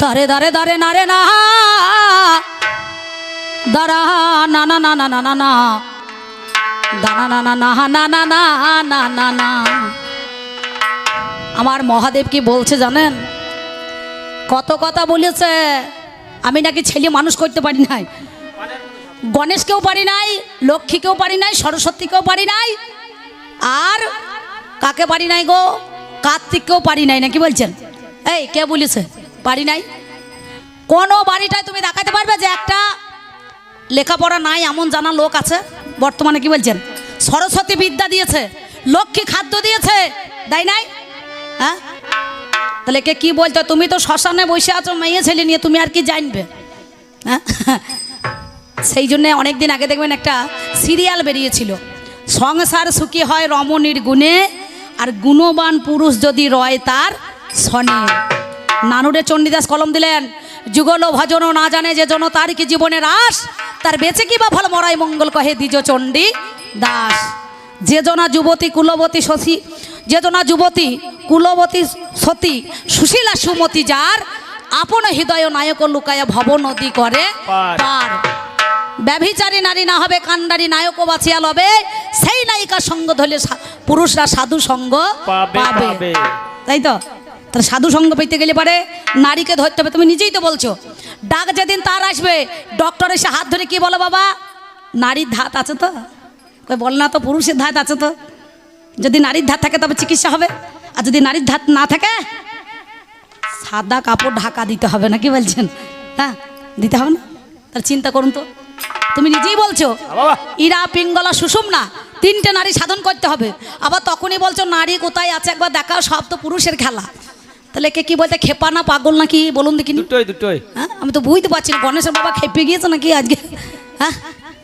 তারে দারে দারে না রে না দাঁড়া না না না না না না না দানা না না না না না না না না না আমার মহাদেব কি বলছে জানেন কত কথা বলেছে আমি নাকি ছেলে মানুষ করতে পারি নাই গণেশকেও পারি নাই লক্ষ্মীকেও পারি নাই সরস্বতীকেও পারি নাই আর কাকে পারি নাই গো কার্তিককেও পারি নাই নাকি বলছেন এই কে বলেছে পারি নাই? কোনো বাড়িটায় তুমি দেখাতে পারবে যে একটা লেখাপড়া নাই, এমন জানা লোক আছে? বর্তমানে কি বলছেন? সরস্বতী বিদ্যা দিয়েছে, লক্ষ্মী খাদ্য দিয়েছে তাই নাই? হ্যাঁ? তাহলে কে কি বলতো তুমি তো শ্মশানে বসে আছো, মেয়ে ছেলে নিয়ে তুমি আর কি জানবে? হ্যাঁ? সেই জন্য অনেক দিন আগে দেখবেন একটা সিরিয়াল বেরিয়েছিল। সংসার সুখী হয় রমণীর গুণে, আর গুণবান পুরুষ যদি রয় তার সনে। নানুরে চণ্ডীদাস কলম দিলেন যুগল ভজন না জানে যে জন তার কি জীবনের আস তার বেঁচে কি বা ফল মরাই মঙ্গল কহে দ্বিজ চণ্ডী দাস যে জনা যুবতী কুলবতী শশী যে জনা যুবতী কুলবতী সতী সুশীলা সুমতি যার আপন হৃদয় নায়ক লুকায় ভব নদী করে পার। ব্যভিচারী নারী না হবে কান্ডারি নায়ক বাঁচিয়া লবে সেই নায়িকার সঙ্গ ধরলে পুরুষরা সাধু সঙ্গ পাবে। তাই তো তাহলে সাধু সঙ্গ পেতে গেলে পারে নারীকে ধরতে হবে তুমি নিজেই তো বলছো। ডাক যেদিন তার আসবে ডক্টর এসে হাত ধরে কি বলো বাবা? নারীর ধাত আছে তো? কই বল না তো পুরুষের ধাত আছে তো? যদি নারীর ধাত থাকে তবে চিকিৎসা হবে আর যদি নারীর ধাত না থাকে সাদা কাপড় ঢাকা দিতে হবে না কি বলছেন? হ্যাঁ দিতে হবে না? তাহলে চিন্তা করুন তো। তুমি নিজেই বলছো ইরা পিঙ্গলা সুষুম না তিনটে নারী সাধন করতে হবে। আবার তখনই বলছো নারী কোথায় আছে একবার দেখাও সব তো পুরুষের খেলা। তাহলে কে কি বলতে খেপা না পাগল নাকি? বলুন দেখিনি। দুটোই দুটোই। হ্যাঁ? আমি তো বুঝতে পারছি না গণেশের বাবা খেপে গিয়েছে নাকি আজকে? হ্যাঁ?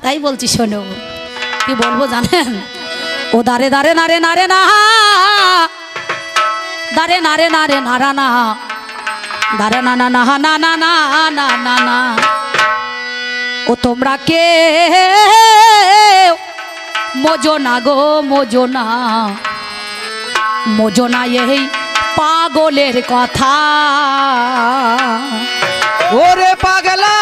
তাই বলছি শোনো। কি বলব জানেন? ও দারে দারে নারে নারে না। দারে নারে নারে নারা না। দারে না না না না না না না না না ও তোমরা কে? মজো না গো মজনা মজনা এই পাগলের কথা। ওরে পাগলা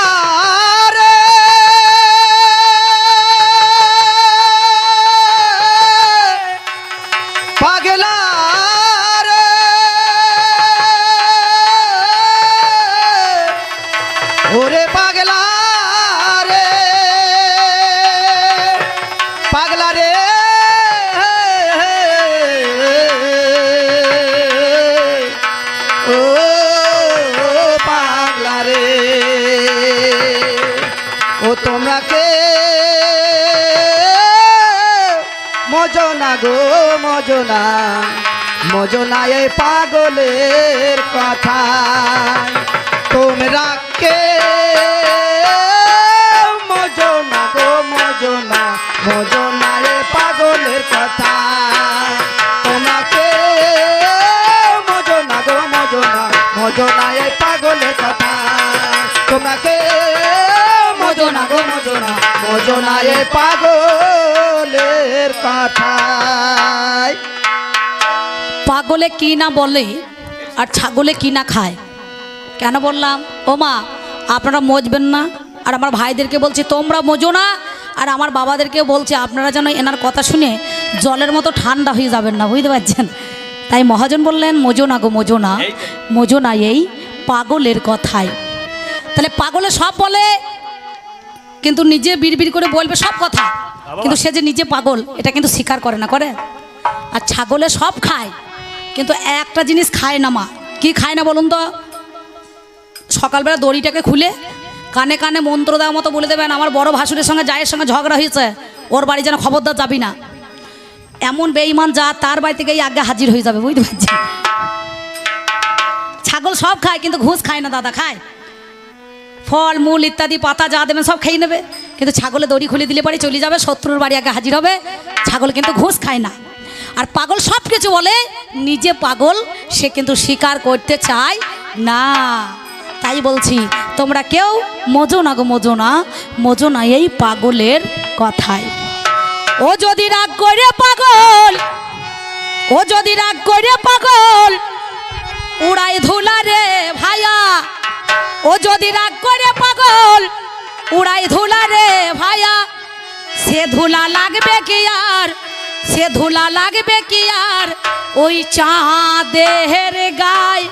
ও তোমরা কে মজনা গো, মজনা মজনা এই পাগলের কথা। তোমরা কে? মজনা গো, মজনা মজনা এই পাগলের কথা। তোমাকে মজনা গো, মজনা মজনা এই পাগলের কথা। তোমরা কে? মজনা গো মজনা পাগলের কথা পাগলে কি না বলে আর ছাগলে কি না খায়? কেন বললাম? ও মা আপনারা মজবেন না? আর আমার ভাইদেরকে বলছি তোমরা মজো না? আর আমার বাবাদেরকে বলছি আপনারা যেন এনার কথা শুনে জলের মতো ঠান্ডা হয়ে যাবেন না। বুঝতে পারছেন? তাই মহাজন বললেন মজো না গো মজো না। মজো না এই পাগলের কথায় তাহলে পাগলে সব বলে কিন্তু নিজে বিড়বিড় করে বলবে সব কথা। কিন্তু সে যে নিজে পাগল এটা কিন্তু স্বীকার করে না করে? আর ছাগলে সব খায় কিন্তু একটা জিনিস খায় না মা। কি খায় না বলুন তো? সকালবেলা দড়িটাকে খুলে কানে কানে মন্ত্র দেওয়ার মতো বলে দেবেন আমার বড় ভাসুরের সঙ্গে জায়ের সঙ্গে ঝগড়া হয়েছে ওর বাড়ি যেন খবরদার যাবি না। এমন বেঈমান যা তার বাড়ি থেকে আগে হাজির হয়ে যাবে বুঝতে পারছি ছাগল সব খায় কিন্তু ঘুষ খায় না দাদা খায়? ফল, মূল ইত্যাদি, পাতা যা দেবেন সব খেয়ে নেবে। কিন্তু ছাগলে দড়ি খুলে দিলে পরে চলে যাবে, শত্রুর বাড়ি আগে হাজির হবে। ছাগল কিন্তু ঘুষ খায় না। আর পাগল সব কিছু বলে, নিজে পাগল, সে কিন্তু স্বীকার করতে চায় না। তাই বলছি, তোমরা কেউ মজো না গো, মজো না। মজো না এই পাগলের কথায়। ও যদি রাগ করে পাগল, ও যদি রাগ করে পাগল উড়াই ধুলা রে ভাইয়া। ও যদি রাগ করে পাগল, উড়াই ধুলা রে ভাইয়া সে ধুলা লাগবে কি আর? সে ধুলা লাগবে কি আর? ওই চাঁদের গায়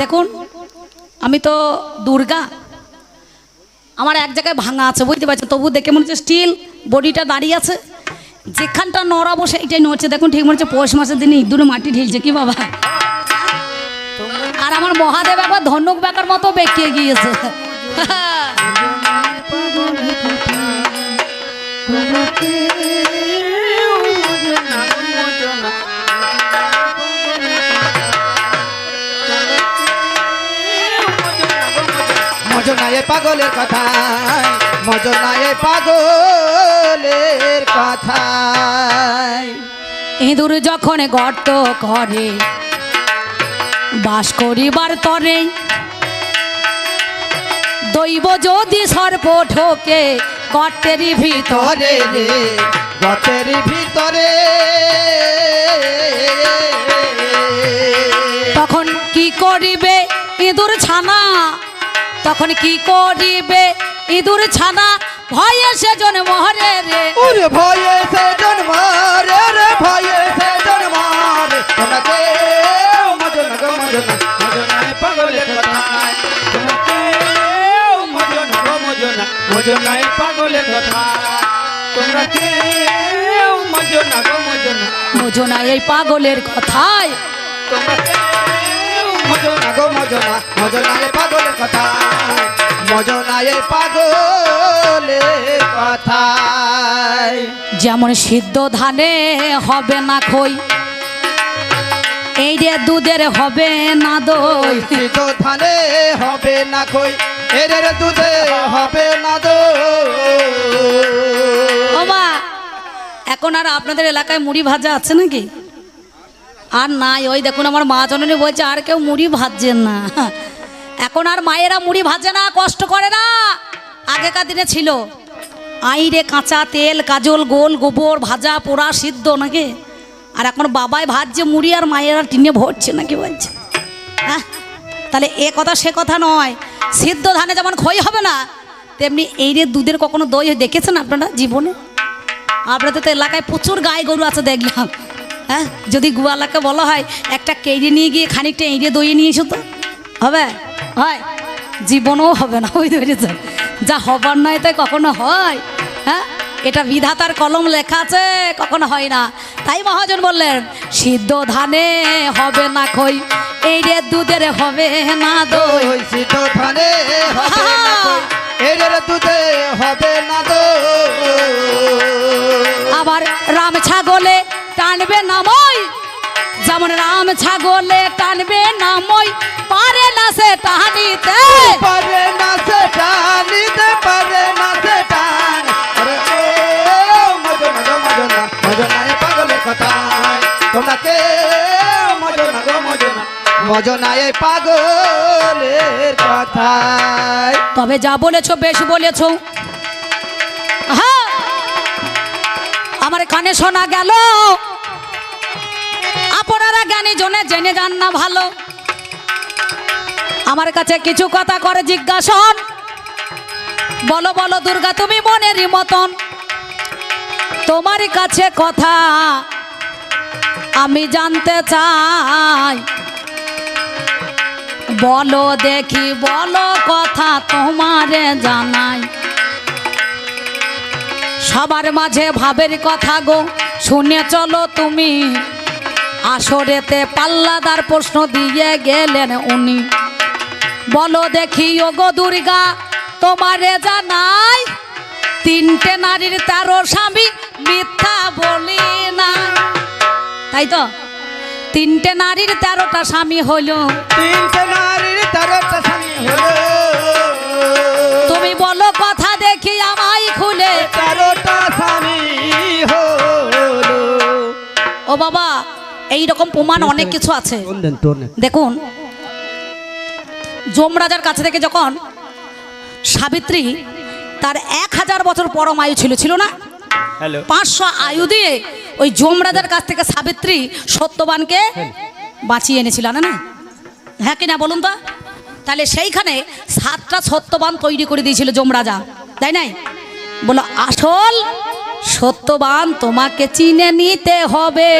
দেখুন আমি তো দুর্গা। আমার এক জায়গায় ভাঙা আছে বুঝতে পারছেন? তবু দেখে মনে হচ্ছে স্টিল বডিটা দাঁড়িয়ে আছে। যেখানটা নড়াবো সেইটাই নড়ছে। দেখুন ঠিক মনে হচ্ছে পৌষ মাসের দিনে ইঁদুরে মাটি ঢিলছে কি বাবা? আর আমার মহাদেব একবার ধনুক বেকার মতো বেঁকিয়ে গিয়েছে। এ পাগলের কথা মজনা এ পাগলের কথা। ইঁদুর যখন গর্ত করে বাস করিবার তরে দৈব যদি সর্প ঠোকে গর্তেরই ভিতরে। তরে রে গতের ভিতরে। তখন কি করিবে ইঁদুর ছানা? তখন কি করিবে? ইঁদুর ছানা ভয়ে সেজন মহরে রে। ওরে ভয়ে সে জন্মারে রে ভয়ে সে তোমাকে মজনা গো মজনা মজনা এ পাগলের কথায়। তোমাকে মজনা গো মজনা মজনা কথায়। তোমরা কে মজনা গো মজনা বোঝো না এই পাগলের কথায়। তোমরা কেউ মজনা গো মজনা মজনা এ পাগলের কথা মজনা এ পাগলের কথায়। যেমন সিদ্ধ ধানে হবে না খই এই রে দুধের হবে না দই। সিদ্ধ ধানে হবে না কই এদের দুধে হবে না দো ও মা এখন আর আপনাদের এলাকায় মুড়ি ভাজা আছে নাকি? আর নাই, ওই দেখুন আমার মা জননী বলছে, আর কেউ মুড়ি ভাজছেন না। এখন আর মায়েরা মুড়ি ভাজে না, কষ্ট করে না। আগেকার দিনে ছিল, আইরে কাঁচা তেল, কাজল, গোল, গোবর, ভাজা, পোড়া, সিদ্ধ নাকি? আর এখন বাবাই ভাজছে মুড়ি আর মায়েরা টিনে ভরছে নাকি বলছে। হ্যাঁ তাহলে এ কথা সে কথা নয়। সিদ্ধ ধানে যেমন ক্ষয় হবে না, তেমনি এই রে দুধের কখনো দই দেখেছেন আপনারা জীবনে? আপনাদের তো এলাকায় প্রচুর গায়ে গরু আছে দেখলাম। হ্যাঁ? যদি গোয়ালাকে বলা হয় একটা কেড়ে নিয়ে গিয়ে খানিকটা এঁড়ে দইয়ে নিয়ে এসো তো। হবে? হয়? জীবনও হবে না ওই ধরেছেন যা হবার নয় তাই কখনো হয় হ্যাঁ? এটা বিধাতার কলম লেখা আছে কখনো হয় না। তাই মহাজন বললেন সিদ্ধ ধানে হবে না খই এই রে দুধের হবে না দই। সিদ্ধ ধানে হবে না এদের দুধে হবে না তো। আবার রাম ছাগলে টানবে নামই যেমন রাম ছাগলে টানবে নামই পারে না সে টানিতে পারে তবে যা বলেছ, বেশ বলেছ। আমার কানে শোনা গেল। আপনারা জ্ঞানী জনে জেনে যান না ভালো। আমার কাছে কিছু কথা করে জিজ্ঞাসন বলো বলো, দুর্গা, তুমি মনেরই মতন। তোমার কাছে কথা আমি জানতে চাই। বলো দেখি, বলো কথা তোমারে জানাই। সবার মাঝে ভাবের কথা গো, শুনে চলো তুমি। আসরেতে পাল্লাদার প্রশ্ন দিয়ে গেলেন উনি। বলো দেখি ও গো দুর্গা, তোমারে জানাই, তিনটে নারীর তেরো স্বামী মিথ্যা বলি না তাই তো? তিনটে নারীর তেরোটা স্বামী হলো তিনটে নারীর তেরোটা স্বামী হলো তুমি বলো কথা দেখি আমায় খুলে। তেরোটা স্বামী ও বাবা এই রকম প্রমাণ অনেক কিছু আছে। দেখুন যমরাজার কাছে থেকে যখন সাবিত্রী তার এক হাজার বছর পরমায়ু ছিল ছিল না? হ্যালো। পাঁচশো আয়ু দিয়ে ওই যমরাজার কাছ থেকে সাবিত্রী সত্যবানকে বাঁচিয়ে এনেছিল না না? হ্যাঁ কিনা বলুন তো? তাহলে সেইখানে সাতটা সত্যবান তৈরি করে দিয়েছিল যমরাজা তাই নাই? বলো আসল সত্যবান তোমাকে চিনে নিতে হবে।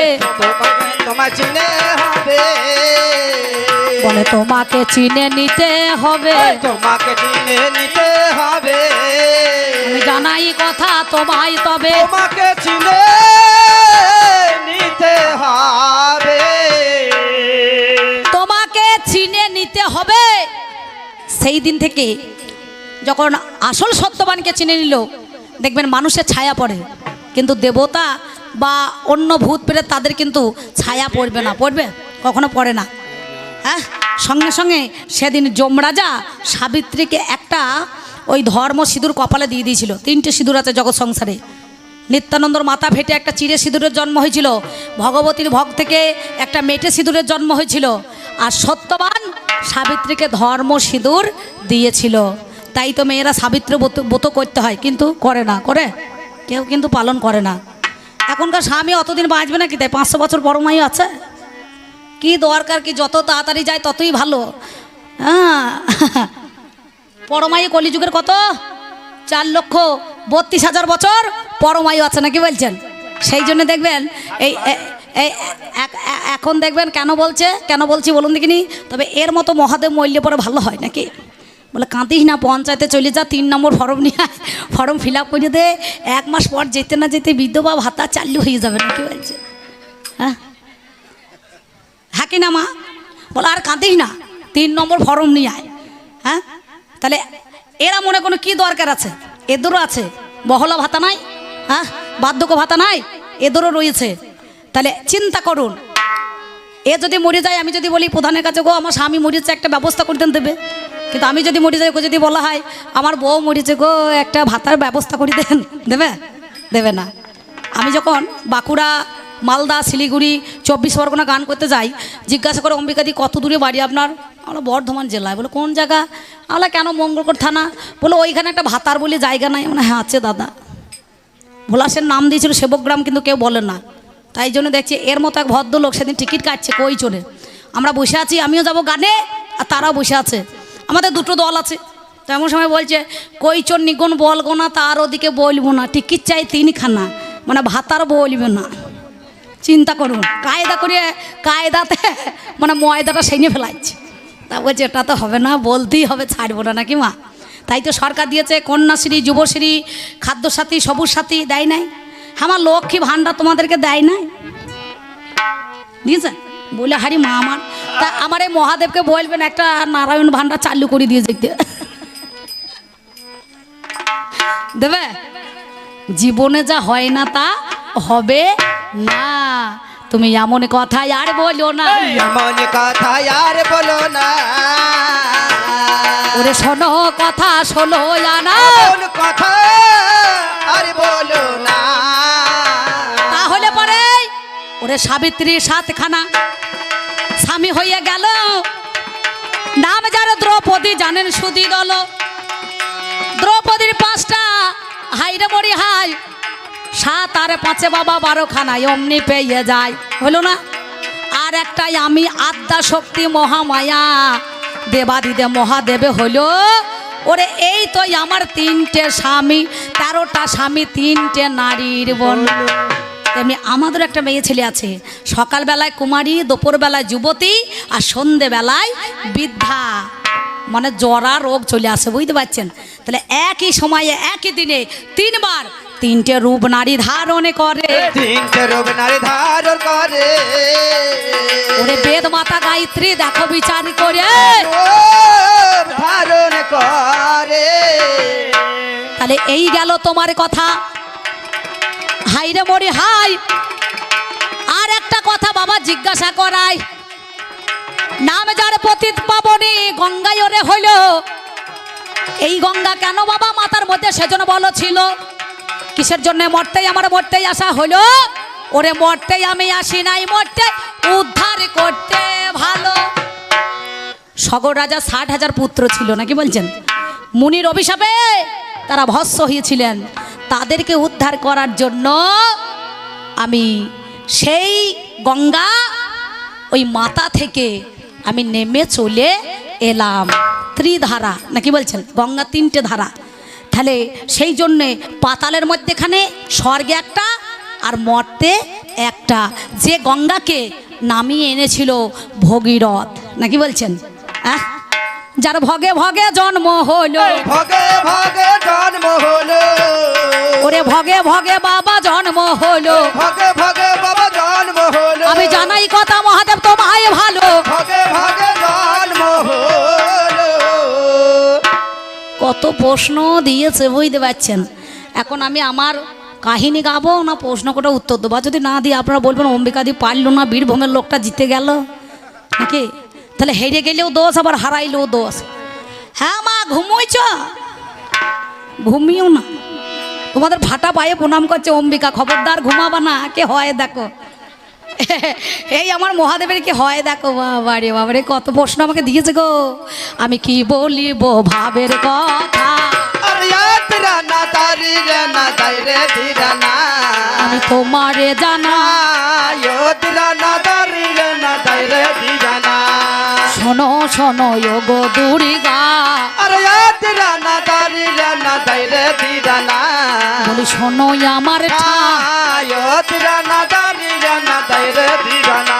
বলে তোমাকে চিনে নিতে হবে। তোমাকে চিনে নিতে হবে। জানাই কথা তোমায় তবে। তোমাকে চিনে নিতে হবে। তোমাকে চিনে নিতে হবে। সেই দিন থেকে যখন আসল সত্যবানকে চিনে নিল দেখবেন মানুষের ছায়া পড়ে। কিন্তু দেবতা বা অন্য ভূত পেরে তাদের কিন্তু ছায়া পড়বে না। পড়বে? কখনো পড়ে না। হ্যাঁ? সঙ্গে সঙ্গে সেদিন যমরাজা সাবিত্রীকে একটা ওই ধর্ম সিঁদুর কপালে দিয়ে দিয়েছিল। তিনটে সিঁদুর আছে জগৎ সংসারে। নিত্যানন্দর মাথা ফেটে একটা চিড়ে সিঁদুরের জন্ম হয়েছিল। ভগবতীর ভগ থেকে একটা মেটে সিঁদুরের জন্ম হয়েছিল। আর সত্যবান সাবিত্রীকে ধর্ম সিঁদুর দিয়েছিল। তাই তো মেয়েরা সাবিত্রী ব্রত করতে হয়। কিন্তু করে না, করে? কেউ কিন্তু পালন করে না। এখনকার স্বামী অতদিন বাঁচবে না কি তাই পাঁচশো বছর বড় মাই আছে। কি দরকার, কি যত তাড়াতাড়ি যায় ততই ভালো। হ্যাঁ। পরমায়ু কলিযুগের কত? চার লক্ষ বত্রিশ হাজার বছর পরমায়ু আছে নাকি বলছেন? সেই জন্য দেখবেন, এই এই এখন দেখবেন কেন বলছে? কেন বলছি বলুন দেখিনি? তবে এর মতো মহাদেব মূল্য পরে ভালো হয় নাকি? বলে, কাঁদিস না, পঞ্চায়েতে চলে যা, তিন নম্বর ফর্ম নিয়ে। ফর্ম ফিল আপ করে দে, এক মাস পর যেতে না যেতে বিধবা ভাতা চালু হয়ে যাবে নাকি বলছে? হ্যাঁ? হ্যাঁ কি না মা? বলে, আর কাঁদিস না, তিন নম্বর ফর্ম নিয়ে আয়। হ্যাঁ? তাহলে এরা মনে কোনো কি দরকার আছে? এদেরও আছে। বহলা ভাতা নাই? হ্যাঁ? বার্ধক্য ভাতা নাই? এদেরও রয়েছে। তাহলে চিন্তা করুন। এ যদি মরে যায়, আমি যদি বলি, প্রধানের কাছে গো, আমার স্বামী মরেছে, একটা ব্যবস্থা করে দেবে। কিন্তু আমি যদি মরে যাই, ওকে যদি বলা হয়, আমার বউ মরেছে গো, একটা ভাতার ব্যবস্থা করে দেন। দেবে? দেবে না। আমি যখন বাঁকুড়া, মালদা, শিলিগুড়ি, চব্বিশ পরগনা গান করতে যাই, জিজ্ঞাসা করে অম্বিকাদি কত দূরে বাড়ি আপনার? আমরা বর্ধমান জেলায়। বলে, কোন জায়গা? আমরা কেন মঙ্গলকোট থানা? বলে, ওইখানে একটা ভাতার বলে জায়গা নাই। মানে হ্যাঁ আছে দাদা। ভোলা ভোলাসের নাম দিয়েছিল সেবকগ্রাম, কিন্তু কেউ বলে না। তাই জন্য দেখছি এর মতো এক ভদ্রলোক সেদিন টিকিট কাটছে কই চলে আমরা বসে আছি, আমিও যাব গানে, আর তারাও বসে আছে। আমাদের দুটো দল আছে। তো এমন সময় বলছে কই চোর নিগুণ বলব না, তার ওদিকে বলব না, টিকিট চাই তিনখানা মানে ভাতার বলবে না। চিন্তা করুন, কায়দা করে কায়দাতে মানে ময়দাটা সেনে ফেলাচ্ছে তা বলছে, এটা তো হবে না, বলতেই হবে, ছাড়বো না নাকি মা? তাই তো সরকার দিয়েছে, কন্যাশ্রী, যুবশ্রী, খাদ্যসাথী সবুজ সাথী দেয় নাই। আমার লক্ষ্মী ভাণ্ডার তোমাদেরকে দেয় নাই। দিয়েছে বলে, হারি মা আমার। তা আমার এই মহাদেবকে বলবেন, একটা নারায়ণ ভাণ্ডার চালু করে দিয়ে যেতে দেবে? জীবনে যা হয় না তা হবে না। তুমি এমন কথা আর বলো না। এমন কথা আর বলো না। ওরে শোনো কথা শোনো আনা। কথা আর বলো না। তাহলে পরে ওরে সাবিত্রী সাতখানা স্বামী হয়ে গেল। নাম যার দ্রৌপদী জানেন সুদি দল দ্রৌপদীর পাঁচটা হাইরে মরি হাই সাত আর পাঁচে বাবা বারো খানায় অমনি পেয়ে যায়। হলো না? আর একটাই, আমি আদ্যা শক্তি মহামায়া, দেবাদিদে মহাদেবে হলো ওরে, এই তো আমার তিনটে স্বামী, তেরোটা স্বামী, তিনটে নারীর বল তেমনি আমাদের একটা মেয়ে ছেলে আছে। সকালবেলায় কুমারী, দুপুরবেলায় যুবতী, আর সন্ধেবেলায় বৃদ্ধা। মানে জরা রোগ চলে আসে বুঝতে পারছেন? তাহলে একই সময়ে একই দিনে তিনবার তিনটে রূপ নারী ধারণ করে। তিনটে রোগ নারী ধারণ করে। ওরে বেদ মাতা গায়ত্রী দেখো বিচার করে। ধারণ করে। তাহলে এই গেল তোমার কথা। হাই রে মরি হাই আর একটা কথা বাবা জিজ্ঞাসা করাই নাম যার পতিত পাবনি গঙ্গায় ওরে হইল। এই গঙ্গা কেন বাবা মাতার মধ্যে সেজন্য বলো ছিল? কিসের জন্য মরতেই আমার মরতেই আসা হলো ওরে মরতে আমি আসি নাই, মরতে উদ্ধার করতে ভালো। সগর রাজা ষাট হাজার পুত্র ছিল, নাকি বলছেন? মুনির অভিশাপে তারা ভস্য হয়েছিলেন। তাদেরকে উদ্ধার করার জন্য আমি সেই গঙ্গা ওই মাতা থেকে আমি নেমে চলে এলাম। ত্রিধারা, নাকি বলছেন? গঙ্গা তিনটে ধারা। তাহলে সেই জন্যে পাতালের মধ্যেখানে স্বর্গে একটা আর মর্তে একটা। যে গঙ্গাকে নামিয়ে এনেছিল ভগীরথ, নাকি বলছেন? আহ যার ভগে ভগে জন্ম হলো। ভগে ভগে জন্ম হলো। ওরে ভগে ভগে বাবা জন্ম হলো। ভগে ভগে বাবা জন্ম হলো। আমি জানাই কথা মহাদেব তোমায় ভালো। ভগে ভগে জন্ম হলো। কত প্রশ্ন দিয়েছে বুঝতে পারছেন? এখন আমি আমার কাহিনী গাবো না প্রশ্ন কটা উত্তর দেবো। যদি না দিয়ে আপনারা বলবেন অম্বিকা দি পারল না বীরভূমের লোকটা জিতে গেল নাকি? তাহলে হেরে গেলেও দোষ আবার হারাইলেও দোষ। হ্যাঁ মা ঘুমোইছ? ঘুমিও না। তোমাদের ভাটা পায়ে প্রণাম করছে অম্বিকা খবরদার ঘুমাবা না কে হয় দেখো। এই আমার মহাদেবের কি হয় দেখো বাবা রে বাবা রে কত প্রশ্ন আমাকে দিয়েছে গো। আমি কি বলিব ভাবের কথা? আমি তোমারে জানা। শোনো শোনো গো দুর্গা। আরে রানা দারি রানা দিদানা বলি শোনো আমার ছায় রানা দারি রানা দায় রানা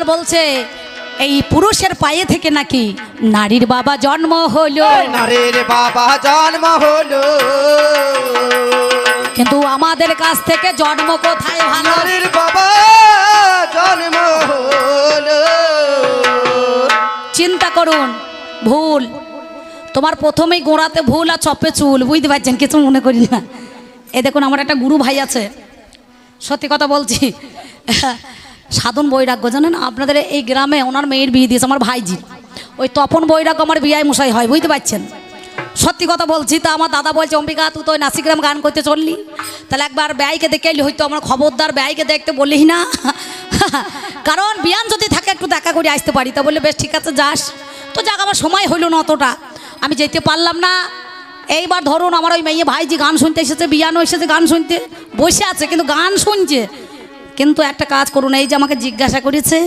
আমার বলছে এই পুরুষের পায়ে থেকে নাকি নারীর বাবা জন্ম হলো? নারীর বাবা জন্ম হলো। কিন্তু আমাদের কাছ থেকে জন্ম কোথায় ভালো নারীর বাবা জন্ম হলো। চিন্তা করুন ভুল। তোমার প্রথমেই গোড়াতে ভুল আর চপে চুল বুঝতে পারছেন? কিছু মনে করি না। এ দেখুন আমার একটা গুরু ভাই আছে। সত্যি কথা বলছি। সাধন বৈরাগ্য, জানেন? আপনাদের এই গ্রামে ওনার মেয়ের বিয়ে দিয়েছে আমার ভাইজি। ওই তপন বৈরাগ্য আমার বিয়ায় মশাই হয়, বুঝতে পারছেন? সত্যি কথা বলছি তা, আমার দাদা বলছে, অম্বিকা, তুই তো নাসিগ্রাম গান করতে চললি। তাহলে একবার ব্যয়কে দেখে এলি, হয়তো আমার খবরদার ব্যয়কে দেখতে বললি না? কারণ বিয়ান যদি থাকে, একটু দেখা করে আসতে পারি। তা বললে, বেশ, ঠিক আছে, যাস। তো যাক আমার সময় হইল না অতটা। আমি যেতে পারলাম না। এইবার ধরুন, আমার ওই মেয়ে ভাইজি গান শুনতে এসেছে, বিয়ানও এসেছে গান শুনতে। বসে আছে, কিন্তু গান শুনছে। কিন্তু একটা কাজ করুন এই যে আমাকে জিজ্ঞাসা করেছে,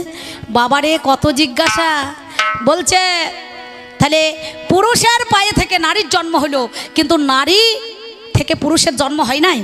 বাবারে, কত জিজ্ঞাসা? বলছে, তাহলে পুরুষের পায়ে থেকে নারীর জন্ম হলো, কিন্তু নারী থেকে পুরুষের জন্ম হয় নাই?